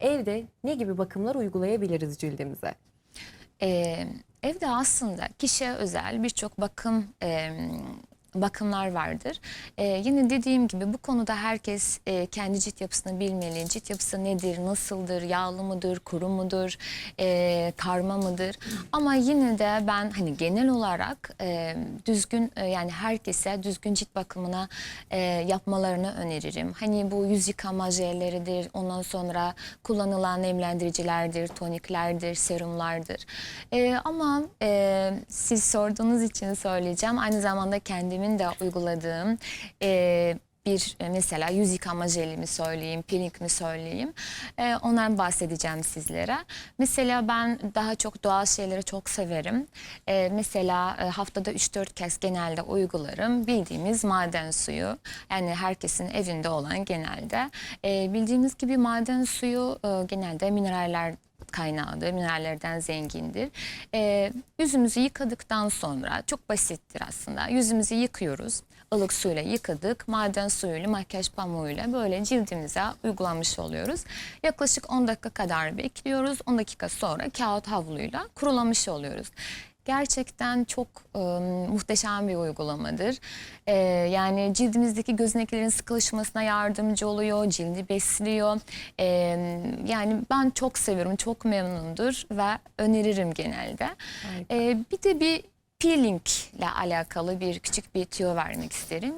Evde ne gibi bakımlar uygulayabiliriz cildimize? Ee, evde aslında kişiye özel birçok bakım e, bakımlar vardır. Ee, yine dediğim gibi bu konuda herkes e, kendi cilt yapısını bilmeli. Cilt yapısı nedir, nasıldır, yağlı mıdır, kuru mudur, e, karma mıdır? Ama yine de ben hani genel olarak e, düzgün e, yani herkese düzgün cilt bakımına e, yapmalarını öneririm. Hani bu yüz yıkama jelleridir, ondan sonra kullanılan nemlendiricilerdir, toniklerdir, serumlardır. E, ama e, siz sorduğunuz için söyleyeceğim. Aynı zamanda kendimin de uyguladığım e, bir e, mesela yüz yıkama jelimi söyleyeyim, peeling mi söyleyeyim. E, ondan bahsedeceğim sizlere. Mesela ben daha çok doğal şeyleri çok severim. E, mesela e, haftada 3-4 kez genelde uygularım. Bildiğimiz maden suyu. Yani herkesin evinde olan genelde. E, bildiğiniz gibi maden suyu e, genelde mineraller kaynağıdır, minerallerden zengindir. Ee, yüzümüzü yıkadıktan sonra çok basittir aslında. Yüzümüzü yıkıyoruz. ılık suyla yıkadık. Maden suyuyla, makyaj pamuğuyla böyle cildimize uygulamış oluyoruz. Yaklaşık 10 dakika kadar bekliyoruz. 10 dakika sonra kağıt havluyla kurulamış oluyoruz. Gerçekten çok e, muhteşem bir uygulamadır. E, yani cildimizdeki gözeneklerin sıkılışmasına yardımcı oluyor, cildi besliyor. E, yani ben çok seviyorum, çok memnundur ve öneririm genelde. E, bir de bir peeling ile alakalı bir küçük bir tüyo vermek isterim.